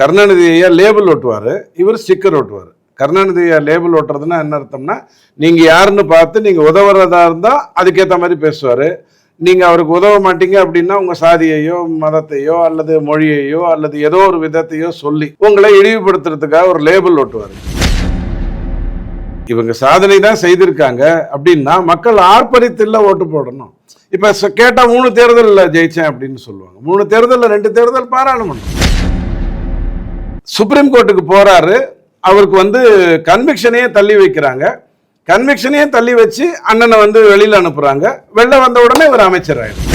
கருணாநிதி ஐயா லேபிள் ஓட்டுவார் இவர் ஸ்டிக்கர் ஓட்டுவார். கருணாநிதி ஐயா லேபிள் ஓட்டுறதுன்னா என்ன அர்த்தம்னா நீங்கள் யாருன்னு பார்த்து நீங்கள் உதவுறதா இருந்தால் அதுக்கேற்ற மாதிரி பேசுவார். நீங்கள் அவருக்கு உதவ மாட்டீங்க அப்படின்னா உங்கள் சாதியையோ மதத்தையோ அல்லது மொழியையோ அல்லது ஏதோ ஒரு விதத்தையோ சொல்லி உங்களை இழிவுபடுத்துறதுக்காக ஒரு லேபிள் ஓட்டுவார். இவங்க சாதனை தான் செய்திருக்காங்க அப்படின்னா மக்கள் ஆர்ப்பரித்தில் ஓட்டு போடணும். இப்போ கேட்டால் மூணு தேர்தலில் ஜெயித்தேன் அப்படின்னு சொல்லுவாங்க. மூணு தேர்தலில் ரெண்டு தேர்தல் பாராளுமன்றம். சுப்ரீம் கோர்ட்டுக்கு போறாரு. அவருக்கு வந்து கன்விக்ஷனையே தள்ளி வைக்கிறாங்க. கன்விக்ஷனையே தள்ளி வச்சு அண்ணனை வந்து வெளியில அனுப்புறாங்க. வெளில வந்த உடனே இவர் அமைச்சர் ஆயிடும்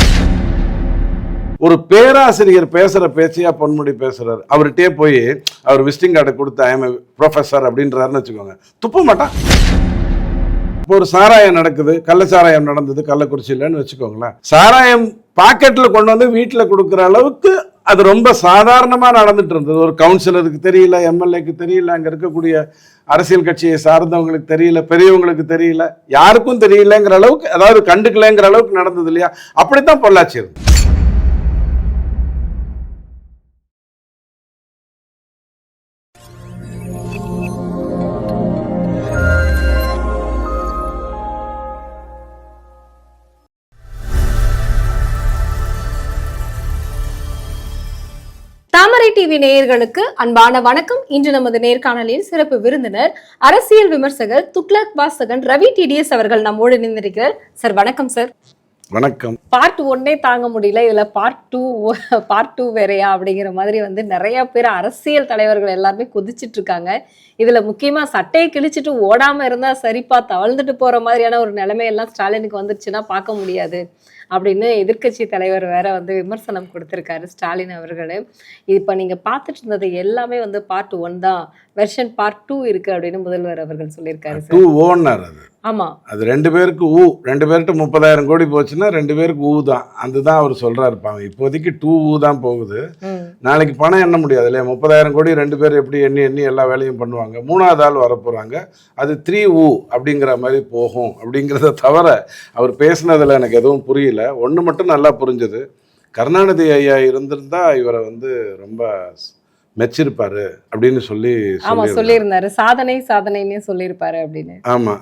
ஒரு பேராசிரியர் பேசுற பேச்சையா பொன்முடி பேசுறாரு. அவர்கிட்டயே போய் அவர் விசிட்டிங் கார்டை கொடுத்து ஐஎம் ப்ரொஃபஸர் அப்படின்றாருன்னு வச்சுக்கோங்க. துப்ப மாட்டான். இப்போ ஒரு சாராயம் நடக்குது. கள்ள சாராயம் நடந்தது. கள்ளக்குறிச்சியிலன்னு வச்சுக்கோங்களேன். சாராயம் பாக்கெட்டில் கொண்டு வந்து வீட்டில் கொடுக்குற அளவுக்கு அது ரொம்ப சாதாரணமா நடந்துட்டு இருந்தது. ஒரு கவுன்சிலருக்கு தெரியல எம்எல்ஏக்கு தெரியல அங்க இருக்கக்கூடிய அரசியல் கட்சியை சார்ந்தவங்களுக்கு தெரியல பெரியவங்களுக்கு தெரியல. யாருக்கும் தெரியலங்கிற அளவுக்கு அதாவது கண்டுக்கலைங்கிற அளவுக்கு நடந்தது இல்லையா? அப்படித்தான் பொள்ளாச்சி இருந்தது. டிவி நேயர்களுக்கு அன்பான வணக்கம். இன்று நமது நேர்காணலில் சிறப்பு விருந்தினர் அரசியல் விமர்சகர் துக்ளக் வாசகன் ரவி டிடிஎஸ் அவர்கள் நம்மோடு இணைந்திருக்கிறார். சார் வணக்கம் சார். வணக்கம். பார்ட் ஒன்னே தாங்க முடியல. இதுல பார்ட் டூ பார்ட் டூ வேறையா அப்படிங்கிற மாதிரி வந்து நிறைய பேர் அரசியல் தலைவர்கள் எல்லாருமே கொதிச்சிட்டு இருக்காங்க. இதுல முக்கியமா சட்டையை கிழிச்சிட்டு ஓடாம இருந்தா சரிப்பா தவழ்ந்துட்டு போற மாதிரியான ஒரு நிலைமையெல்லாம் ஸ்டாலினுக்கு வந்துருச்சுன்னா பார்க்க முடியாது அப்படின்னு எதிர்க்கட்சி தலைவர் வேற வந்து விமர்சனம் கொடுத்திருக்காரு ஸ்டாலின் அவர்கள். இப்ப நீங்க பார்த்துட்டு இருந்தது எல்லாமே வந்து பார்ட் ஒன் தான். வெர்ஷன் பார்ட் டூ இருக்கு அப்படின்னு முதல்வர் அவர்கள் சொல்லியிருக்காரு டூ ஓனர் அது. ஆமா. அது ரெண்டு பேருக்கு ஊ ரெண்டு பேர்கிட்ட முப்பதாயிரம் கோடி போச்சுன்னா ரெண்டு பேருக்கு ஊ தான் அதுதான் அவர் சொல்றாரு பாவம். இப்போதைக்கு டூ ஊ தான் போகுது நாளைக்கு பணம் எண்ண முடியாது இல்லையா? முப்பதாயிரம் கோடி ரெண்டு பேர் எப்படி எண்ணி எண்ணி எல்லா வேலையும் பண்ணுவாங்க. மூணாவது ஆள் வரப்போகிறாங்க அது த்ரீ ஊ அப்படிங்கிற மாதிரி போகும் அப்படிங்கிறத தவிர அவர் பேசுனதில் எனக்கு எதுவும் புரியல. ஒன்று மட்டும் நல்லா புரிஞ்சது. கருணாநிதி ஐயா இருந்திருந்தா இவரை வந்து ரொம்ப மெச்சிருப்பாரு அப்படின்னு சொல்லி ஆமா சொல்லியிருந்தாரு. சாதனை சாதனைன்னே சொல்லியிருப்பாரு அப்படின்னு. ஆமா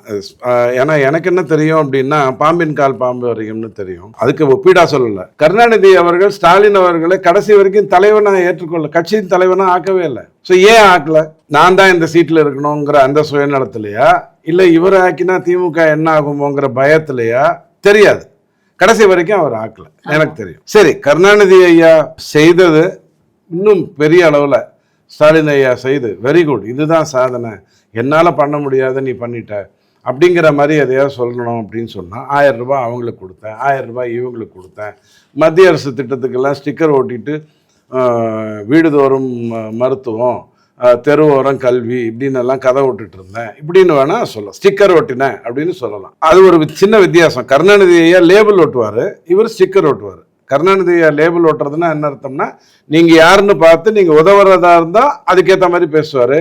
ஏன்னா எனக்கு என்ன தெரியும் அப்படின்னா பாம்பின் கால் பாம்பு வரைக்கும்னு தெரியும். அதுக்கு ஒப்பீடா சொல்லல. கருணாநிதி அவர்கள் ஸ்டாலின் அவர்களை கடைசி வரைக்கும் தலைவனா ஏற்றுக்கொள்ள கட்சியின் தலைவனா ஆக்கவே இல்லை. ஸோ ஏன் ஆக்கல? நான் தான் இந்த சீட்ல இருக்கணுங்கிற அந்த சுயநலத்திலையா? இல்ல இவர் ஆக்கினா திமுக என்ன ஆகுமோங்கிற பயத்திலையா? தெரியாது. கடைசி வரைக்கும் அவர் ஆக்கல. எனக்கு தெரியும். சரி கருணாநிதி ஐயா செய்தது இன்னும் பெரிய அளவில் ஸ்டாலின் ஐயா செய்து வெரி குட் இதுதான் சாதனை. என்னால் பண்ண முடியாத நீ பண்ணிட்ட. அப்படிங்கிற மாதிரி எதையாவது சொல்லணும் அப்படின்னு சொன்னால் ஆயிரம் ரூபாய் அவங்களுக்கு கொடுத்தேன் ஆயிரம் ரூபாய் இவங்களுக்கு கொடுத்தேன். மத்திய அரசு திட்டத்துக்கெல்லாம் ஸ்டிக்கர் ஓட்டிட்டு வீடுதோறும் ம- மருத்துவம் தெருவோரம் கல்வி இப்படின்னு எல்லாம் கதை விட்டுட்டு இருந்தேன். இப்படின்னு வேணா சொல்லலாம். ஸ்டிக்கர் ஒட்டினேன் அப்படின்னு சொல்லலாம். அது ஒரு சின்ன வித்தியாசம். கருணாநிதி ஐயா லேபிள் ஒட்டுவார் இவர் ஸ்டிக்கர் ஒட்டுவார் கருணாநிதி ஐயா லேபிள் ஓட்டுறதுன்னா என்ன அர்த்தம்னா நீங்கள் யாருன்னு பார்த்து நீங்கள் உதவுறதா இருந்தால் அதுக்கேற்ற மாதிரி பேசுவார்.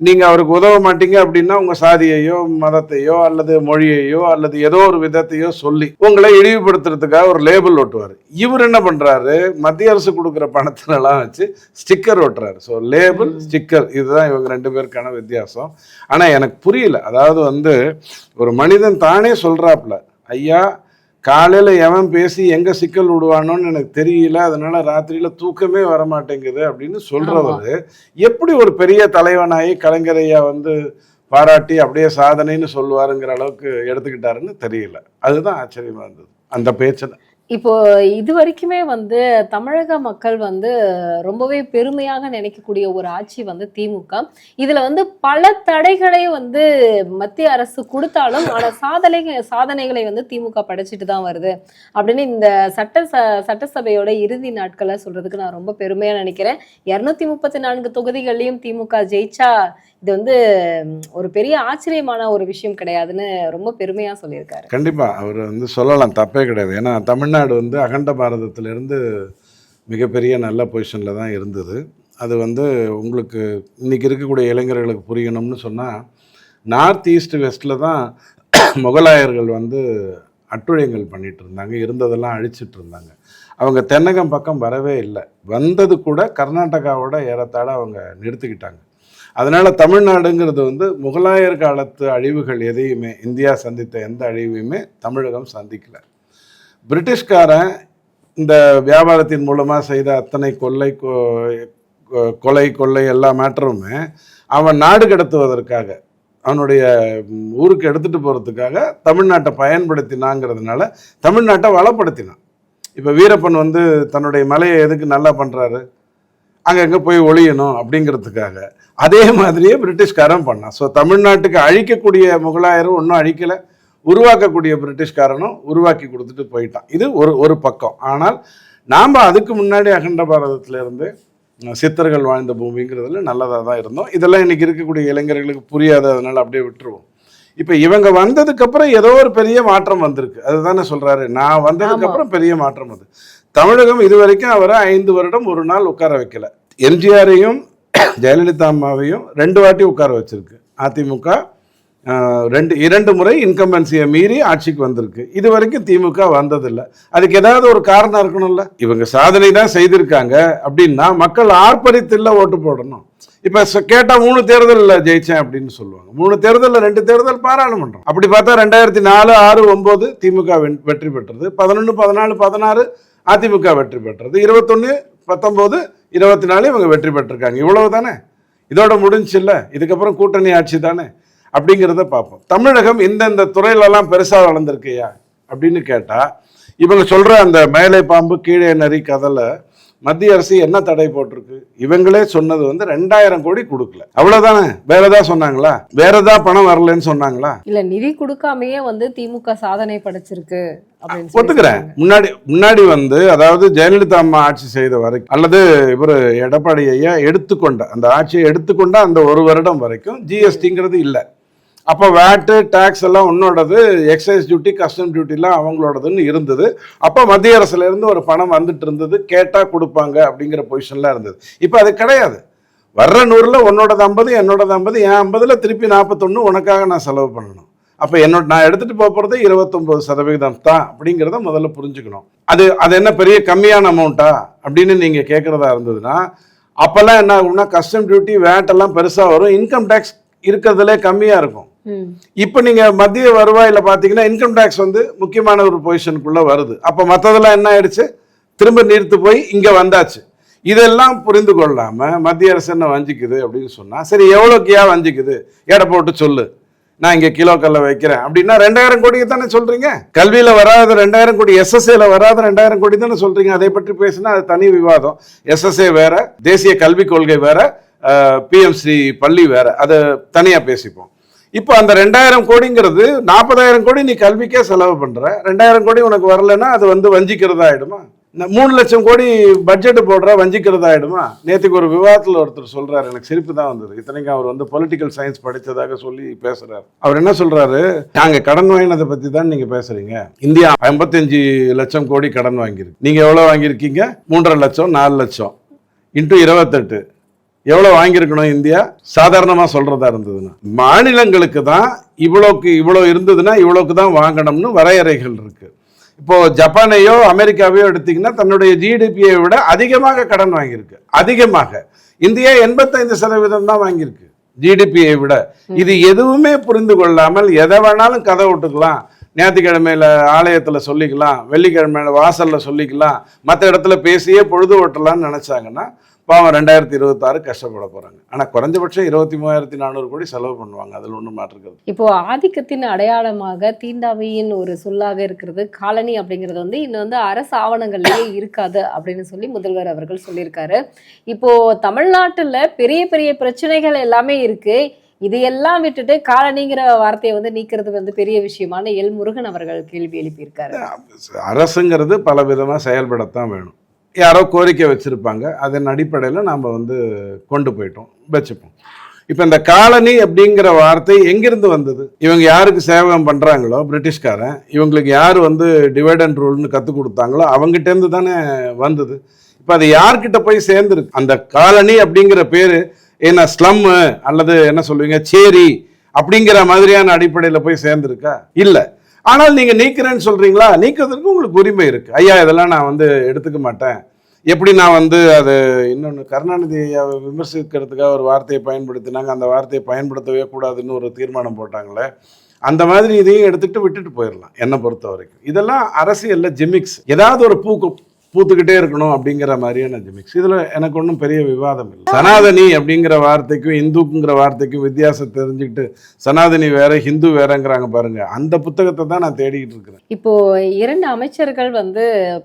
நீங்கள் அவருக்கு உதவ மாட்டீங்க அப்படின்னா உங்கள் சாதியையோ மதத்தையோ அல்லது மொழியையோ அல்லது ஏதோ ஒரு விதத்தையோ சொல்லி உங்களை இழிவுபடுத்துறதுக்காக ஒரு லேபிள் ஓட்டுவார். இவர் என்ன பண்ணுறாரு மத்திய அரசு கொடுக்குற பணத்தினெல்லாம் வச்சு ஸ்டிக்கர் ஓட்டுறாரு. ஸோ லேபிள் ஸ்டிக்கர் இதுதான் இவங்க ரெண்டு பேருக்கான வித்தியாசம். ஆனால் எனக்கு புரியல. அதாவது வந்து ஒரு மனிதன் தானே சொல்கிறாப்புல ஐயா காலையில் எவன் பேசி எங்கே சிக்கல் விடுவானோன்னு எனக்கு தெரியல அதனால ராத்திரியில் தூக்கமே வர மாட்டேங்குது அப்படின்னு சொல்கிறவர் எப்படி ஒரு பெரிய தலைவனாகி கலைஞரையா வந்து பாராட்டி அப்படியே சாதனைன்னு சொல்லுவாருங்கிற அளவுக்கு எடுத்துக்கிட்டாருன்னு தெரியல. அதுதான் ஆச்சரியமா இருந்தது. அந்த பேச்சில் இப்போ இது வரைக்குமே வந்து தமிழக மக்கள் வந்து ரொம்பவே பெருமையாக நினைக்கக்கூடிய ஒரு ஆட்சி வந்து திமுக. இதுல வந்து பல தடைகளை வந்து மத்திய அரசு கொடுத்தாலும் ஆனா சாதனை சாதனைகளை வந்து திமுக படைச்சிட்டு தான் வருது. அப்படின்னு இந்த சட்ட ச- சட்டசபையோட இறுதி நாட்களை சொல்றதுக்கு நான் ரொம்ப பெருமையா நினைக்கிறேன். இருநூத்தி முப்பத்தி நான்கு தொகுதிகள்லயும் திமுக ஜெயிச்சா இது வந்து ஒரு பெரிய ஆச்சரியமான ஒரு விஷயம் கிடையாதுன்னு ரொம்ப பெருமையாக சொல்லியிருக்காரு. கண்டிப்பாக அவர் வந்து சொல்லலாம் தப்பே கிடையாது. ஏன்னா தமிழ்நாடு வந்து அகண்ட பாரதத்திலிருந்து மிகப்பெரிய நல்ல பொசிஷனில் தான் இருந்தது. அது வந்து உங்களுக்கு இன்னைக்கு இருக்கக்கூடிய இளைஞர்களுக்கு புரியணும்னு சொன்னால் நார்த் ஈஸ்ட் வெஸ்ட்டில் தான் முகலாயர்கள் வந்து அட்டுழியங்கள் பண்ணிட்டு இருந்தாங்க. இருந்ததெல்லாம் அழிச்சிட்டு இருந்தாங்க. அவங்க தென்னகம் பக்கம் வரவே இல்லை. வந்தது கூட கர்நாடகாவோட ஏறத்தாழ அவங்க நிறுத்திக்கிட்டாங்க. அதனால் தமிழ்நாடுங்கிறது வந்து முகலாயர் காலத்து அழிவுகள் எதையுமே இந்தியா சந்தித்த எந்த அழிவையுமே தமிழகம் சந்திக்கல. பிரிட்டிஷ்காரன் இந்த வியாபாரத்தின் மூலமாக செய்த அத்தனை கொள்ளை கொ- கொ- கொலை கொள்ளை எல்லா மேட்டருமே அவன் நாடு கடத்துவதற்காக அவனுடைய ஊருக்கு எடுத்துகிட்டு போகிறதுக்காக தமிழ்நாட்டை பயன்படுத்தினாங்கிறதுனால தமிழ்நாட்டை வளப்படுத்தினான். இப்போ வீரப்பன் வந்து தன்னுடைய மலையை எதுக்கு நல்லா பண்ணுறாரு அங்கங்கே போய் ஒளியணும் அப்படிங்கிறதுக்காக. அதே மாதிரியே பிரிட்டிஷ்காரன் பண்ணான். ஸோ தமிழ்நாட்டுக்கு அழிக்கக்கூடிய முகலாயரும் ஒன்றும் அழிக்கலை. உருவாக்கக்கூடிய பிரிட்டிஷ்காரனும் உருவாக்கி கொடுத்துட்டு போயிட்டான். இது ஒரு ஒரு பக்கம். ஆனால் நாம் அதுக்கு முன்னாடி அகண்ட பாரதத்துல இருந்து அஹ், சித்தர்கள் வாழ்ந்த பூமிங்கிறதுல நல்லதாக தான் இருந்தோம். இதெல்லாம் இன்னைக்கு இருக்கக்கூடிய இளைஞர்களுக்கு புரியாது. அதனால அப்படியே விட்டுருவோம். இப்போ இவங்க வந்ததுக்கு அப்புறம் ஏதோ ஒரு பெரிய மாற்றம் வந்திருக்கு. அதுதானே சொல்றாரு. நான் வந்ததுக்கு ஆமா. அப்புறம் பெரிய மாற்றம் வந்து. தமிழகம் இதுவரைக்கும் அவரை ஐந்து வருடம் ஒரு நாள் உட்கார வைக்கல. எம்ஜிஆரையும் ஜெயலலிதா அம்மாவையும் ரெண்டு வாட்டி உட்கார வச்சிருக்கு. அதிமுக ரெண்டு இரண்டு முறை இன்கம்பன்சியை மீறி ஆட்சிக்கு வந்திருக்கு. இது வரைக்கும் திமுக வந்ததில்லை. அதுக்கு ஏதாவது ஒரு காரணம் இருக்கணும்ல? இவங்க சாதனை தான் செய்திருக்காங்க. அப்படின்னா மக்கள் ஆர்ப்பரித்தில் ஓட்டு போடணும். இப்போ கேட்டால் மூணு தேர்தலில் ஜெயிச்சேன் அப்படின்னு சொல்லுவாங்க. மூணு தேர்தலில் ரெண்டு தேர்தல் பாராளுமன்றம். அப்படி பார்த்தா ரெண்டாயிரத்தி நாலு ஆறு ஒம்பது திமுக வெற்றி பெற்றது. பதினொன்று பதினாலு பதினாறு அதிமுக வெற்றி பெற்றது. இருபத்தொன்று பத்தொம்போது இருபத்தி நாலு இவங்க வெற்றி பெற்றிருக்காங்க. இவ்வளவு தானே இதோட முடிஞ்சுல்ல இதுக்கப்புறம் கூட்டணி ஆட்சி தானே? அப்படிங்கிறத பார்ப்போம். தமிழகம் இந்தந்த துறையிலெல்லாம் பெருசாக வளர்ந்துருக்கையா அப்படின்னு கேட்டால் இவங்க சொல்கிற அந்த மேலே பாம்பு கீழே நரி கதலை மத்திய அரசு என்ன தடை போட்டிருக்கு? இவங்களே சொன்னது வந்து ரெண்டாயிரம் கோடி கொடுக்கல. அவ்வளவுதானே? வேற ஏதாவது சொன்னாங்களா? வேற ஏதாவது பணம் வரலன்னு சொன்னாங்களா? இல்ல நிதி கொடுக்காமயே வந்து திமுக சாதனை படைச்சிருக்கு ஒத்துக்கிறேன். முன்னாடி முன்னாடி வந்து அதாவது ஜெயலலிதா அம்மா ஆட்சி செய்த வரைக்கும் அல்லது இவர் எடப்பாடி ஐயா எடுத்துக்கொண்ட அந்த ஆட்சியை எடுத்துக்கொண்ட அந்த ஒரு வருடம் வரைக்கும் ஜிஎஸ்டிங்கிறது இல்லை. அப்போ வேட்டு டேக்ஸ் எல்லாம் உன்னோடது எக்ஸைஸ் டியூட்டி கஸ்டம் டியூட்டிலாம் அவங்களோடதுன்னு இருந்தது. அப்போ மத்திய அரசுலேருந்து ஒரு பணம் வந்துட்டு இருந்தது. கேட்டால் கொடுப்பாங்க அப்படிங்கிற பொசிஷன்லாம் இருந்தது. இப்போ அது கிடையாது. வர்ற நூறில் உன்னோடது ஐம்பது என்னோடது ஐம்பது என் ஐம்பதில் திருப்பி நாற்பத்தொன்று உனக்காக நான் செலவு பண்ணணும். அப்போ என்னோட நான் எடுத்துகிட்டு போக போகிறது இருபத்தொம்பது சதவிகிதம் தான் அப்படிங்கிறத முதல்ல புரிஞ்சுக்கணும். அது அது என்ன பெரிய கம்மியான அமௌண்ட்டா அப்படின்னு நீங்கள் கேட்குறதா இருந்ததுன்னா அப்போல்லாம் என்ன ஆகும்னா கஸ்டம் டியூட்டி வேட் எல்லாம் பெருசாக வரும். இன்கம் டேக்ஸ் இருக்கிறதுலே கம்மியாக இருக்கும். இப்போ நீங்கள் மத்திய வருவாயில் பார்த்தீங்கன்னா இன்கம் டேக்ஸ் வந்து முக்கியமான ஒரு பொசிஷனுக்குள்ளே வருது. அப்போ மற்றதெல்லாம் என்ன ஆயிடுச்சு? திரும்ப நீர்த்து போய் இங்கே வந்தாச்சு. இதெல்லாம் புரிந்து கொள்ளாமல் மத்திய அரசு என்ன வஞ்சிக்குது அப்படின்னு சொன்னால் சரி எவ்வளோக்கியா வஞ்சிக்குது? எடை போட்டு சொல்லு. நான் இங்கே கிலோ கல்ல வைக்கிறேன். அப்படின்னா ரெண்டாயிரம் கோடியை தானே சொல்கிறீங்க கல்வியில் வராத ரெண்டாயிரம் கோடி எஸ்எஸ்ஏல வராத ரெண்டாயிரம் கோடி தானே சொல்கிறீங்க அதை பற்றி பேசினா அது தனி விவாதம். எஸ்எஸ்ஏ வேற தேசிய கல்விக் கொள்கை வேற பிஎம்சி பள்ளி வேற. அதை தனியாக பேசிப்போம். இப்போ அந்த ரெண்டாயிரம் கோடிங்கிறது நாற்பதாயிரம் கோடி நீ கல்விக்கே செலவு பண்ணுற ரெண்டாயிரம் கோடி உனக்கு வரலன்னா அது வந்து வஞ்சிக்கிறதா ஆயிடுமா? நான் மூணு லட்சம் கோடி பட்ஜெட்டு போடுற வஞ்சிக்கிறதா ஆயிடுமா? நேற்றுக்கு ஒரு விவாதத்தில் ஒருத்தர் சொல்கிறார் எனக்கு சிரிப்பு தான் வந்தது. இத்தனைக்கும் அவர் வந்து பொலிட்டிக்கல் சயின்ஸ் படித்ததாக சொல்லி பேசுகிறார் அவர் என்ன சொல்கிறாரு நாங்கள் கடன் வாங்கினதை பற்றி தான் நீங்கள் பேசுறீங்க. இந்தியா ஐம்பத்தஞ்சு லட்சம் கோடி கடன் வாங்கியிருக்கு. நீங்கள் எவ்வளோ வாங்கியிருக்கீங்க? மூன்றரை லட்சம் நாலு லட்சம். இன்ட்டு இருபத்தெட்டு. எவ்வளவு வாங்கியிருக்கணும் இந்தியா? சாதாரணமா சொல்றதா இருந்ததுன்னா. மாநிலங்களுக்கு தான் இவ்வளோக்கு இவ்வளோ இருந்ததுன்னா இவ்வளோக்கு தான் வாங்கணும்னு வரையறைகள் இருக்கு. இப்போ ஜப்பானையோ அமெரிக்காவையோ எடுத்தீங்கன்னா தன்னுடைய ஜிடிபியை விட அதிகமாக கடன் வாங்கியிருக்கு. அதிகமாக. இந்தியா எண்பத்தைந்து சதவீதம் தான் வாங்கியிருக்கு ஜிடிபியை விட. இது எதுவுமே புரிந்து கொள்ளாமல் எதை வேணாலும் கதை விட்டுக்கலாம் ஞாயிற்றுக்கிழமையில ஆலயத்துல சொல்லிக்கலாம் வெள்ளிக்கிழமையில வாசல்ல சொல்லிக்கலாம் மற்ற இடத்துல பேசியே பொழுது ஓட்டலாம்னு நினைச்சாங்கன்னா பாவம் ரெண்டாயிரத்தி இருபத்தாறு கஷ்டப்பட போறாங்க. ஆனா குறைஞ்சபட்சம் இருபத்தி மூவாயிரத்தி நானூறு கோடி செலவு பண்ணுவாங்க. அதுல ஒன்றும் மாற்றுக்கிறது இப்போ ஆதிக்கத்தின் அடையாளமாக தீண்டாமையின் ஒரு சொல்லாக இருக்கிறது காலனி அப்படிங்கிறது வந்து இன்னும் வந்து அரசு ஆவணங்கள்லயே இருக்காது அப்படின்னு சொல்லி முதல்வர் அவர்கள் சொல்லியிருக்காரு. இப்போ தமிழ்நாட்டுல பெரிய பெரிய பிரச்சனைகள் எல்லாமே இருக்கு. இதையெல்லாம் விட்டுட்டு காலனிங்கிற வார்த்தையை வந்து நீக்கிறது வந்து பெரிய விஷயமான எல் முருகன் அவர்கள் கேள்வி எழுப்பியிருக்காரு. அரசுங்கிறது பல விதமா செயல்படத்தான் வேணும். யாரோ கோரிக்கை வச்சுருப்பாங்க. அதன் அடிப்படையில் நாம் வந்து கொண்டு போயிட்டோம். வச்சுப்போம். இப்போ இந்த காலனி அப்படிங்கிற வார்த்தை எங்கேருந்து வந்தது? இவங்க யாருக்கு சேவகம் பண்ணுறாங்களோ பிரிட்டிஷ்காரன். இவங்களுக்கு யார் வந்து டிவைட் அண்ட் ரூல்னு கற்றுக் கொடுத்தாங்களோ அவங்ககிட்டேருந்து தானே வந்தது. இப்போ அது யார்கிட்ட போய் சேர்ந்துருக்கு? அந்த காலனி அப்படிங்கிற பேர் என்ன ஸ்லம்மு அல்லது என்ன சொல்லுவீங்க சேரி அப்படிங்கிற மாதிரியான அடிப்படையில் போய் சேர்ந்துருக்கா? இல்லை. ஆனால் நீங்கள் நீக்கிறேன்னு சொல்கிறீங்களா நீக்கிறதுக்கு உங்களுக்கு உரிமை இருக்குது ஐயா இதெல்லாம் நான் வந்து எடுத்துக்க மாட்டேன். எப்படி நான் வந்து அது இன்னொன்று கருணாநிதி ஐயாவை விமர்சிக்கிறதுக்காக ஒரு வார்த்தையை பயன்படுத்தினாங்க. அந்த வார்த்தையை பயன்படுத்தவே கூடாதுன்னு ஒரு தீர்மானம் போட்டாங்களே அந்த மாதிரி இதையும் எடுத்துட்டு விட்டுட்டு போயிடலாம் என்னை பொறுத்த வரைக்கும். இதெல்லாம் அரசியலில் ஜிமிக்ஸ் ஏதாவது ஒரு பூ பூத்துக்கிட்டே இருக்கணும் அப்படிங்கிற மாதிரியான ஜிமிக்ஸ் இதுல எனக்கு ஒன்றும் பெரிய விவாதம் இல்லை. சனாதனி அப்படிங்கிற வார்த்தைக்கும் இந்துக்குங்கிற வார்த்தைக்கும் வித்தியாசம் தெரிஞ்சுக்கிட்டு சனாதனி வேற ஹிந்து வேறங்கிறாங்க பாருங்க. அந்த புத்தகத்தை தான் நான் தேடிக்கிட்டு இருக்கிறேன். இப்போ இரண்டு அமைச்சர்கள் வந்து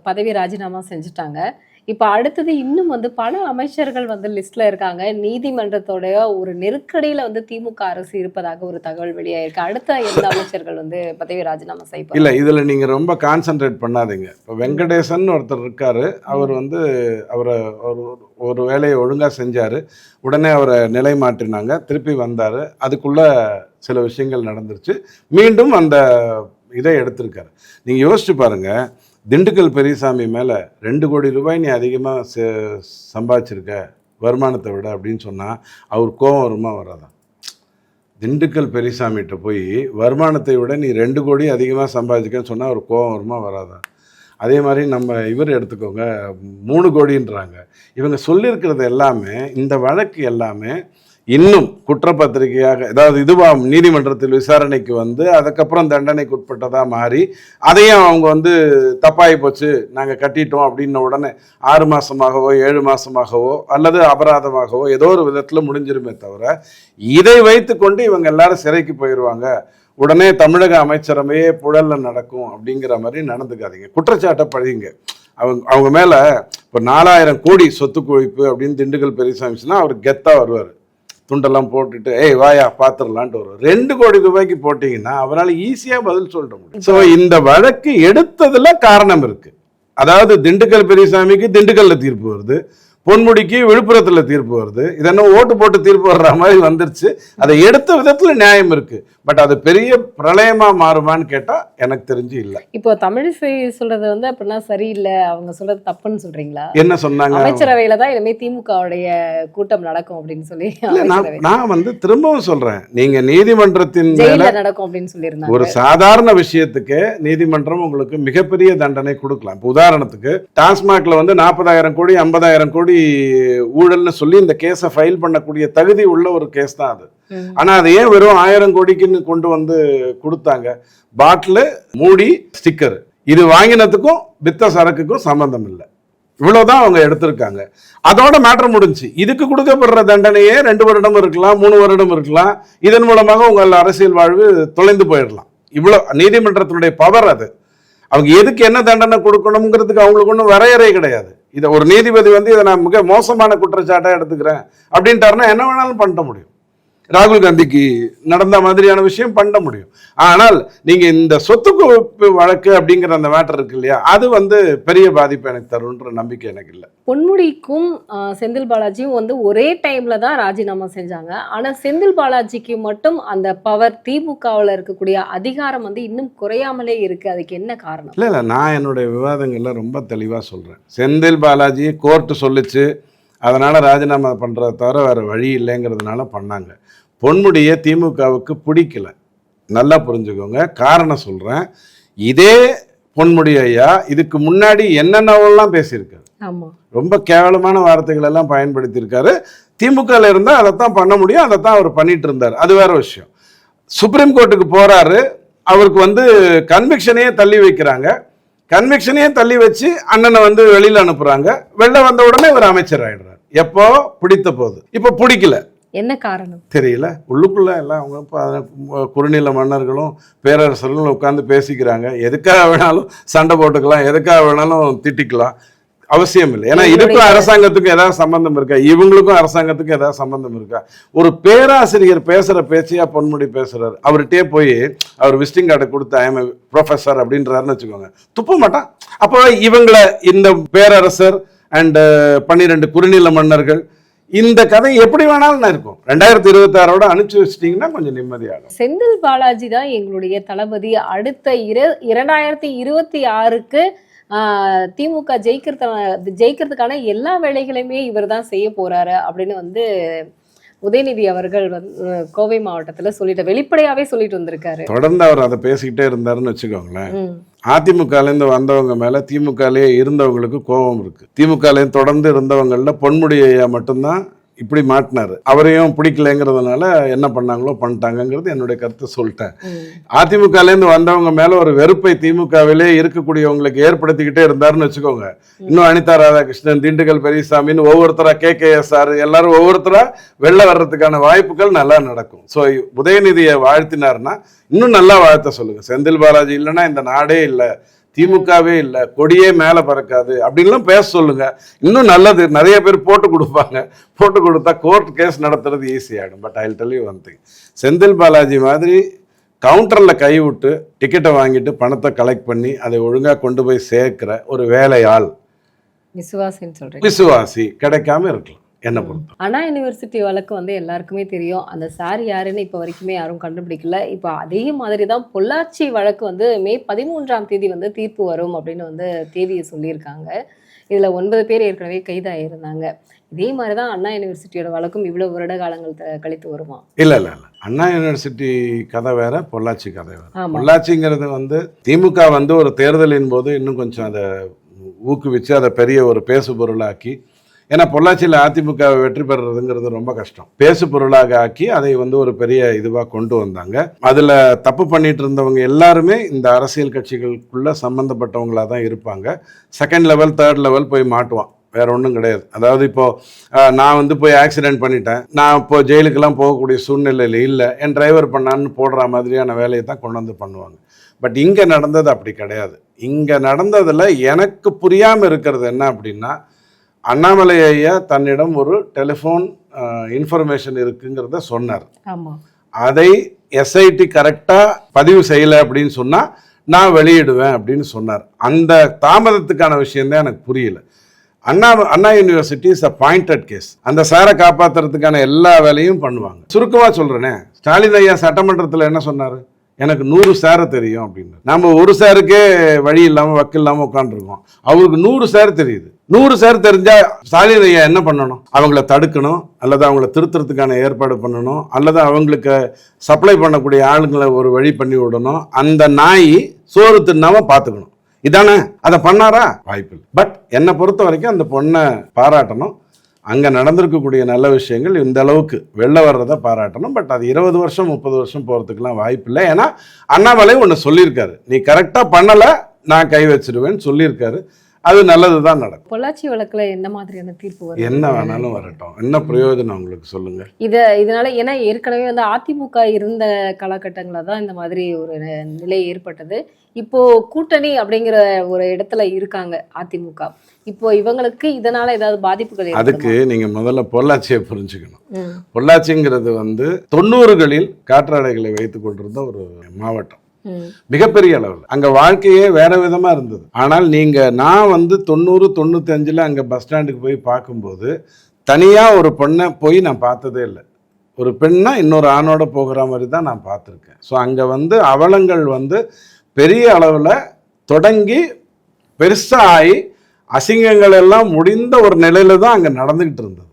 பதவி ராஜினாமா செஞ்சுட்டாங்க. இப்போ அடுத்தது இன்னும் வந்து பல அமைச்சர்கள் வந்து லிஸ்ட்ல இருக்காங்க. நீதிமன்றத்தோடைய ஒரு நெருக்கடியில வந்து திமுக அரசு இருப்பதாக ஒரு தகவல் வெளியாயிருக்கு. அடுத்த எந்த அமைச்சர்கள் வந்து பதவி ராஜினாமா செய்ய இல்ல இதுல நீங்க ரொம்ப கான்சென்ட்ரேட் பண்ணாதீங்க. இப்போ வெங்கடேசன் ஒருத்தர் இருக்காரு. அவர் வந்து அவரை ஒரு ஒரு வேலையை ஒழுங்கா செஞ்சாரு. உடனே அவரை நிலை மாற்றினாங்க. திருப்பி வந்தாரு. அதுக்குள்ள சில விஷயங்கள் நடந்துருச்சு. மீண்டும் அந்த இதை எடுத்திருக்காரு. நீங்க யோசிச்சு பாருங்க. திண்டுக்கல் பெரியசாமி மேலே ரெண்டு கோடி ரூபாய் நீ அதிகமாக ச சம்பாதிச்சிருக்க வருமானத்தை விட அப்படின்னு சொன்னால் அவர் கோபம் வருமா வராதா? திண்டுக்கல் பெரியசாமிகிட்ட போய் வருமானத்தை விட நீ ரெண்டு கோடி அதிகமாக சம்பாதிக்கன்னு சொன்னால் ஒரு கோபம் வருமா வராதா? அதே மாதிரி நம்ம இவர் எடுத்துக்கோங்க மூணு கோடின்றாங்க. இவங்க சொல்லியிருக்கிறது எல்லாமே இந்த வழக்கு எல்லாமே இன்னும் குற்றப்பத்திரிகையாக அதாவது இதுவா நீதிமன்றத்தில் விசாரணைக்கு வந்து அதுக்கப்புறம் தண்டனைக்கு உட்பட்டதாக மாறி அதையும் அவங்க வந்து தப்பாகி போச்சு நாங்கள் கட்டிட்டோம் அப்படின்ன உடனே ஆறு மாதமாகவோ ஏழு மாதமாகவோ அல்லது அபராதமாகவோ ஏதோ ஒரு விதத்தில் முடிஞ்சிருமே தவிர இதை வைத்துக்கொண்டு இவங்க எல்லாரும் சிறைக்கு போயிடுவாங்க உடனே தமிழக அமைச்சரவையே புழல்ல நடக்கும் அப்படிங்கிற மாதிரி நடந்துக்காதீங்க. குற்றச்சாட்டை பழிங்க அவங்க அவங்க மேலே இப்போ நாலாயிரம் கோடி சொத்து குவிப்பு அப்படின்னு திண்டுக்கல் பெரியசாமிச்சுன்னா அவர் கெத்தாக வருவார். துண்டெல்லாம் போட்டுட்டு ஏய் வாயா பாத்துடலான்ட்டு வரும் ரெண்டு கோடி ரூபாய்க்கு போட்டீங்கன்னா அவரால் ஈஸியாக பதில் சொல்லிட முடியும். ஸோ இந்த வழக்கு எடுத்ததுல காரணம் இருக்கு. அதாவது திண்டுக்கல் பெரியசாமிக்கு திண்டுக்கல்ல தீர்ப்பு வருது. பொன்முடிக்கு விழுப்புரத்துல தீர்ப்பு வருது. இதென்ன ஓட்டு போட்டு தீர்ப்பு வர்ற மாதிரி வந்துருச்சு. அதை எடுத்த விதத்துல நியாயம் இருக்கு. பட் அது பெரிய பிரளயமா மாறுமான்னு கேட்டா எனக்கு தெரிஞ்சு இல்லை. இப்போ தமிழிசை சொல்றது வந்து அப்படின்னா சரியில்லை. அவங்க சொல்றது தப்புன்னு சொல்றீங்களா? என்ன சொன்னாங்க? அமைச்சரவையில தான் இனிமே திமுகவுடைய கூட்டம் நடக்கும் அப்படின்னு சொல்லி நான். நான் வந்து திரும்பவும் சொல்றேன். நீங்க நீதிமன்றத்தின் நடக்கும் அப்படின்னு சொல்லியிருந்தாங்க. ஒரு சாதாரண விஷயத்துக்கு நீதிமன்றம் உங்களுக்கு மிகப்பெரிய தண்டனை கொடுக்கலாம். இப்போ உதாரணத்துக்கு டாஸ்மாக்ல வந்து நாற்பதாயிரம் கோடி ஐம்பதாயிரம் கோடி ஊழல்னு சொல்லி இந்த கேஸை ஃபைல் பண்ணக்கூடிய தகுதி உள்ள ஒரு கேஸ் தான் அது. ம். ஆனா அதை ஏன் வெறும் ஆயிரம் கோடிக்குன்னு கொண்டு வந்து கொடுத்தாங்க. பாட்டிலு மூடி ஸ்டிக்கர் இது வாங்கினதுக்கும் வித்த சரக்குக்கும் சம்பந்தம் இல்லை. இவ்வளவுதான் அவங்க எடுத்திருக்காங்க. அதோட மேட்டர் முடிஞ்சுச்சு. இதுக்கு கொடுக்கப்படுற தண்டனையே ரெண்டு வருடம் இருக்கலாம் மூணு வருடம் இருக்கலாம். இதன் மூலமாக உங்கள் அரசியல் வாழ்வு தொலைந்து போயிடலாம். இவ்வளோ நீதிமன்றத்தினுடைய பவர் அது. அவங்க எதுக்கு என்ன தண்டனை கொடுக்கணுங்கிறதுக்கு அவங்களுக்கு ஒன்றும் வரையறை கிடையாது. இதை ஒரு நீதிபதி வந்து இதை நான் மிக மோசமான குற்றச்சாட்டாக எடுத்துக்கிறேன் அப்படின்ட்டாருன்னா என்ன வேணாலும் பண்ண முடியும். ராகுல் காந்திக்கு நடந்த மாதிரியான விஷயம் பண்ண முடியும். ஆனால் நீங்க இந்த சொத்து குவிப்பு வழக்கு அப்படிங்கிற அந்த மேட்டர் இருக்கு இல்லையா அது வந்து பெரிய பாதிப்பு எனக்கு தரும்ன்ற நம்பிக்கை எனக்கு இல்லை. பொன்முடிக்கும் செந்தில் பாலாஜியும் வந்து ஒரே டைம்ல தான் ராஜினாமா செஞ்சாங்க. ஆனா செந்தில் பாலாஜிக்கு மட்டும் அந்த பவர் திமுகவுல இருக்கக்கூடிய அதிகாரம் வந்து இன்னும் குறையாமலே இருக்கு. அதுக்கு என்ன காரணம்? இல்லை இல்லை நான் என்னுடைய விவாதங்களில் ரொம்ப தெளிவாக சொல்கிறேன் செந்தில் பாலாஜி கோர்ட்டு சொல்லுச்சு. அதனால் ராஜினாமா பண்ணுறத தவிர வேறு வழி இல்லைங்கிறதுனால பண்ணாங்க. பொன்முடியை திமுகவுக்கு பிடிக்கல. நல்லா புரிஞ்சுக்கோங்க. காரணம் சொல்கிறேன் இதே பொன்முடி ஐயா இதுக்கு முன்னாடி என்னென்னவெல்லாம் பேசியிருக்காரு? ரொம்ப கேவலமான வார்த்தைகள் எல்லாம் பயன்படுத்தியிருக்காரு. திமுகவில் இருந்தால் அதைத்தான் பண்ண முடியும். அதைத்தான் அவர் பண்ணிட்டு இருந்தார். அது வேற விஷயம். சுப்ரீம் கோர்ட்டுக்கு போறாரு. அவருக்கு வந்து கன்விக்ஷனையே தள்ளி வைக்கிறாங்க. கன்விக்ஷனையே தள்ளி வச்சு அண்ணனை வந்து வெளியில அனுப்புறாங்க. வெளில வந்த உடனே இவர் அமைச்சர் ஆயிடுறாரு. எப்போ? பிடித்த போது. இப்போ பிடிக்கல. என்ன காரணம்? தெரியல. உள்ளுக்குள்ள எல்லாம் அவங்க குறுநில மன்னர்களும் பேரரசர்களும் உட்காந்து பேசிக்கிறாங்க. எதுக்காக வேணாலும் சண்டை போட்டுக்கலாம் எதுக்காக வேணாலும் திட்டிக்கலாம். அவசியம் இல்லை ஏன்னா இதுக்கும் அரசாங்கத்துக்கும் ஏதாவது சம்பந்தம் இருக்கா? இவங்களுக்கும் அரசாங்கத்துக்கும் ஏதாவது சம்பந்தம் இருக்கா? ஒரு பேராசிரியர் பேசுற பேச்சையா பொன்முடி பேசுறாரு. அவர்கிட்டயே போய் அவர் விசிட்டிங் கார்டை கொடுத்து ஐஎம் ப்ரொஃபஸர் அப்படின்றாருன்னு வச்சுக்கோங்க. துப்ப மாட்டான். அப்போ இவங்களை இந்த பேரரசர் அண்ட் பன்னிரெண்டு குறுநில மன்னர்கள் இந்த கதை எப்படி வேணாலும் இருக்கும். ரெண்டாயிரத்தி இருபத்தி ஆறோட அனுப்பிச்சு வச்சிட்டீங்கன்னா கொஞ்சம் நிம்மதியாகும். செந்தில் பாலாஜி தான் எங்களுடைய தளபதி. அடுத்த இர இரண்டாயிரத்தி இருபத்தி ஆறுக்கு திமுக ஜெயிக்கிறது ஜெயிக்கிறதுக்கான எல்லா வேலைகளையுமே இவர் தான் செய்ய போறாரு அப்படின்னு வந்து உதயநிதி அவர்கள் வந்து கோவை மாவட்டத்துல சொல்லிட்டு வெளிப்படையாவே சொல்லிட்டு வந்திருக்காரு. தொடர்ந்து அவர் அதை பேசிக்கிட்டே இருந்தாருன்னு வச்சுக்கோங்களேன். அதிமுகலேருந்து வந்தவங்க மேல திமுகலே இருந்தவங்களுக்கு கோபம் இருக்கு. திமுகலேருந்து தொடர்ந்து இருந்தவங்கள பொன்முடி ஐயா மட்டும்தான் இப்படி மாட்டினாரு. அவரையும் பிடிக்கலைங்கிறதுனால என்ன பண்ணாங்களோ பண்ணிட்டாங்கங்கிறது என்னுடைய கருத்தை சொல்லிட்டேன். அதிமுகலேருந்து வந்தவங்க மேல ஒரு வெறுப்பை திமுகவிலே இருக்கக்கூடியவங்களுக்கு ஏற்படுத்திக்கிட்டே இருந்தாருன்னு வச்சுக்கோங்க. இன்னும் அனிதா ராதாகிருஷ்ணன் திண்டுக்கல் பெரியசாமின்னு ஒவ்வொருத்தரா கே கே எஸ் ஆர் எல்லாரும் ஒவ்வொருத்தரா வெளில வர்றதுக்கான வாய்ப்புகள் நல்லா நடக்கும். ஸோ உதயநிதியை வாழ்த்தினாருன்னா இன்னும் நல்லா வாழ்த்த சொல்லுங்க. செந்தில் பாலாஜி இல்லைன்னா இந்த நாடே இல்லை. திமுகவே இல்லை கொடியே மேலே பறக்காது அப்படின்லாம் பேச சொல்லுங்க. இன்னும் நல்லது நிறைய பேர் போட்டு கொடுப்பாங்க. போட்டு கொடுத்தா கோர்ட் கேஸ் நடத்துறது ஈஸி ஆகிடும் but I tell you one thing Senthil Balaji மாதிரி கவுண்டரில் கை விட்டு டிக்கெட்டை வாங்கிட்டு பணத்தை கலெக்ட் பண்ணி அதை ஒழுங்காக கொண்டு போய் சேர்க்கிற ஒரு வேலையாள் விசுவாசின்னு சொல்றீங்க. விசுவாசி கிடைக்காம இருக்கலாம். என்ன பொறுத்த அண்ணா யூனிவர்சிட்டி வழக்கு வந்து எல்லாருக்குமே தெரியும். அந்த சார் யாருன்னு இப்போ வரைக்குமே யாரும் கண்டுபிடிக்கல. இப்போ அதே மாதிரி தான் பொள்ளாச்சி வழக்கு வந்து மே பதிமூன்றாம் தேதி வந்து தீர்ப்பு வரும் அப்படின்னு வந்து தேதியை சொல்லியிருக்காங்க. இதுல ஒன்பது பேர் ஏற்கனவே கைதாகியிருந்தாங்க இதே மாதிரி தான் அண்ணா யூனிவர்சிட்டியோட வழக்கும் இவ்வளவு வருட காலங்கள் கழித்து வருமா? இல்லை இல்லை இல்லை. அண்ணா யூனிவர்சிட்டி கதை வேற பொள்ளாச்சி கதை வேற. பொள்ளாச்சிங்கிறது வந்து திமுக வந்து ஒரு தேர்தலின் போது இன்னும் கொஞ்சம் அதை ஊக்குவிச்சு அதை பெரிய ஒரு பேசு பொருளாக்கி ஏன்னா பொள்ளாச்சியில் அதிமுக வெற்றி பெறுறதுங்கிறது ரொம்ப கஷ்டம். பேசு பொருளாக ஆக்கி அதை வந்து ஒரு பெரிய இதுவாக கொண்டு வந்தாங்க. அதில் தப்பு பண்ணிட்டு இருந்தவங்க எல்லாருமே இந்த அரசியல் கட்சிகளுக்குள்ள சம்மந்தப்பட்டவங்களாக தான் இருப்பாங்க. செகண்ட் லெவல் தேர்ட் லெவல் போய் மாட்டுவான். வேற ஒன்றும் கிடையாது. அதாவது இப்போ நான் வந்து போய் ஆக்சிடென்ட் பண்ணிட்டேன். நான் இப்போ ஜெயிலுக்கெல்லாம் போகக்கூடிய சூழ்நிலையில் இல்லை. என் டிரைவர் பண்ணான்னு போடுற மாதிரியான வேலையை தான் கொண்டு வந்து பண்ணுவாங்க. பட் இங்கே நடந்தது அப்படி கிடையாது. இங்கே நடந்ததில் எனக்கு புரியாமல் இருக்கிறது என்ன அப்படின்னா அண்ணாமலை ஐயா தன்னிடம் ஒரு டெலிஃபோன் இன்ஃபர்மேஷன் இருக்குங்கிறத சொன்னார். அதை எஸ்ஐடி கரெக்டாக பதிவு செய்யலை அப்படின்னு சொன்னால் நான் வெளியிடுவேன் அப்படின்னு சொன்னார். அந்த தாமதத்துக்கான விஷயம்தான் எனக்கு புரியல. Anna Anna University is a pointed case அந்த சாரை காப்பாத்துறதுக்கான எல்லா வேலையும் பண்ணுவாங்க. சுருக்கமாக சொல்கிறேனே ஸ்டாலின் ஐயா சட்டமன்றத்தில் என்ன சொன்னார்? எனக்கு நூறு சேரை தெரியும் அப்படின்னு. நம்ம ஒரு சேருக்கே வழி இல்லாமல் வக்கு இல்லாமல் உட்காந்துருக்கோம் அவருக்கு நூறு சேர் தெரியுது. நூறு சேர் தெரிஞ்சா ஸ்டாலின் ஐயா என்ன பண்ணணும்? அவங்கள தடுக்கணும் அல்லது அவங்கள திருத்துறதுக்கான ஏற்பாடு பண்ணணும் அல்லது அவங்களுக்கு சப்ளை பண்ணக்கூடிய ஆளுங்களை ஒரு வழி பண்ணி விடணும். அந்த நாய் சோறு தின்னாம பார்த்துக்கணும் இதானே? அதை பண்ணாரா? வாய்ப்பு பட் என்னை பொறுத்த வரைக்கும் அந்த பொண்ணை பாராட்டணும். அங்கே நடந்திருக்கக்கூடிய நல்ல விஷயங்கள் இந்த அளவுக்கு வெளில வர்றதை பாராட்டணும். பட் அது இருபது வருஷம் முப்பது வருஷம் போகிறதுக்கெல்லாம் வாய்ப்பு இல்லை. ஏன்னா அண்ணாமலை ஒன்று சொல்லியிருக்காரு. நீ கரெக்டாக பண்ணலை நான் கை வச்சிருவேன்னு சொல்லியிருக்காரு. அது நல்லது தான் நடக்கும். பொள்ளாச்சி வழக்குல என்ன மாதிரியான தீர்ப்பு வரும் என்ன வேணாலும் வரட்டும். என்ன பிரயோஜனம் உங்களுக்கு சொல்லுங்க? இத இதனால ஏன்னா ஏற்கனவே வந்து அதிமுக இருந்த காலகட்டங்கள தான் இந்த மாதிரி ஒரு நிலை ஏற்பட்டது. இப்போ கூட்டணி அப்படிங்கிற ஒரு இடத்துல இருக்காங்க அதிமுக. இப்போ இவங்களுக்கு இதனால ஏதாவது பாதிப்புகள் அதுக்கு நீங்க முதல்ல பொள்ளாச்சியை புரிஞ்சுக்கணும். பொள்ளாச்சிங்கிறது வந்து தொண்ணூறுகளில் காற்றாடைகளை வைத்துக் கொண்டிருந்த ஒரு மாவட்டம். மிகப்பெரிய அளவில். அங்க வாழ்க்கையே வேற விதமா இருந்தது. ஆனால் நீங்க நான் வந்து தொண்ணூறு தொண்ணூத்தி அஞ்சுல அங்க பஸ் ஸ்டாண்டுக்கு போய் பார்க்கும்போது தனியா ஒரு பொண்ணை போய் நான் பார்த்ததே இல்லை. ஒரு பெண்ணா இன்னொரு ஆணோட போகிற மாதிரி தான் நான் பார்த்துருக்கேன். ஸோ அங்கே வந்து அவலங்கள் வந்து பெரிய அளவில் தொடங்கி பெருசாக ஆகி அசிங்கங்கள் எல்லாம் முடிந்த ஒரு நிலையில தான் அங்கே நடந்துக்கிட்டு இருந்தது.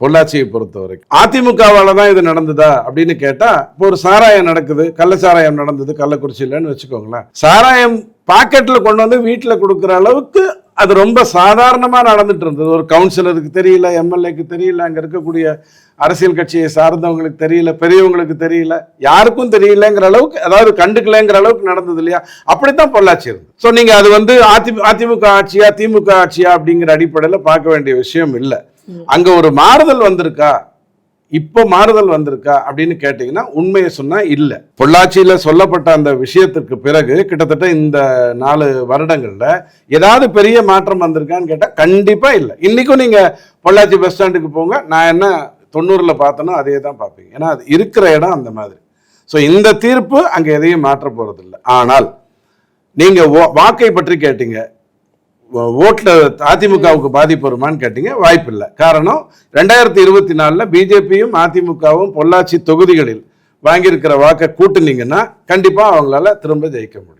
பொள்ளாச்சியை பொறுத்த வரைக்கும் அதிமுகவால தான் இது நடந்ததா அப்படின்னு கேட்டா இப்போ ஒரு சாராயம் நடக்குது கள்ள சாராயம் நடந்தது கள்ளக்குறிச்சியிலன்னு வச்சுக்கோங்களேன். சாராயம் பாக்கெட்ல கொண்டு வந்து வீட்டில் கொடுக்குற அளவுக்கு அது ரொம்ப சாதாரணமா நடந்துட்டு இருந்தது. ஒரு கவுன்சிலருக்கு தெரியல எம்எல்ஏக்கு தெரியல அங்க இருக்கக்கூடிய அரசியல் கட்சியை சார்ந்தவங்களுக்கு தெரியல பெரியவங்களுக்கு தெரியல யாருக்கும் தெரியலங்கிற அளவுக்கு அதாவது கண்டுக்கலங்கிற அளவுக்கு நடந்தது இல்லையா? அப்படித்தான் பொள்ளாச்சி இருந்து ஸோ நீங்க அது வந்து அதி அதிமுக ஆட்சியா திமுக ஆட்சியா அப்படிங்கிற அடிப்படையில் பார்க்க வேண்டிய விஷயம் இல்லை. அங்க ஒரு மாறுதல் வந்திருக்கா? இப்போ மாறுதல் வந்திருக்கா? அப்படின்னு கேட்டீங்கன்னா உண்மையை சொன்னா இல்ல. பொள்ளாச்சியில சொல்லப்பட்ட அந்த விஷயத்திற்கு பிறகு கிட்டத்தட்ட இந்த நாலு வருடங்கள்ல ஏதாவது பெரிய மாற்றம் வந்திருக்கான்னு கேட்டா கண்டிப்பா இல்ல. இன்னைக்கும் நீங்க பொள்ளாச்சி பஸ் ஸ்டாண்டுக்கு போங்க. நான் என்ன தொண்ணூறுல பார்த்தனோ அதே தான் பார்ப்பீங்க. ஏன்னா அது இருக்கிற இடம் அந்த மாதிரி. ஸோ இந்த தீர்ப்பு அங்க எதையும் மாற்ற போறது இல்லை ஆனால் நீங்க வாக்கை பற்றி கேட்டீங்க. ஓட்டுல அதிமுகவுக்கு பாதிப்பு வருமான்னு கேட்டீங்க வாய்ப்பு இல்லை காரணம் ரெண்டாயிரத்தி இருபத்தி நாலுல பிஜேபியும் அதிமுகவும் பொள்ளாச்சி தொகுதிகளில் வாங்கியிருக்கிற வாக்கை கூட்டுனீங்கன்னா கண்டிப்பா அவங்களால திரும்ப ஜெயிக்க முடியும்.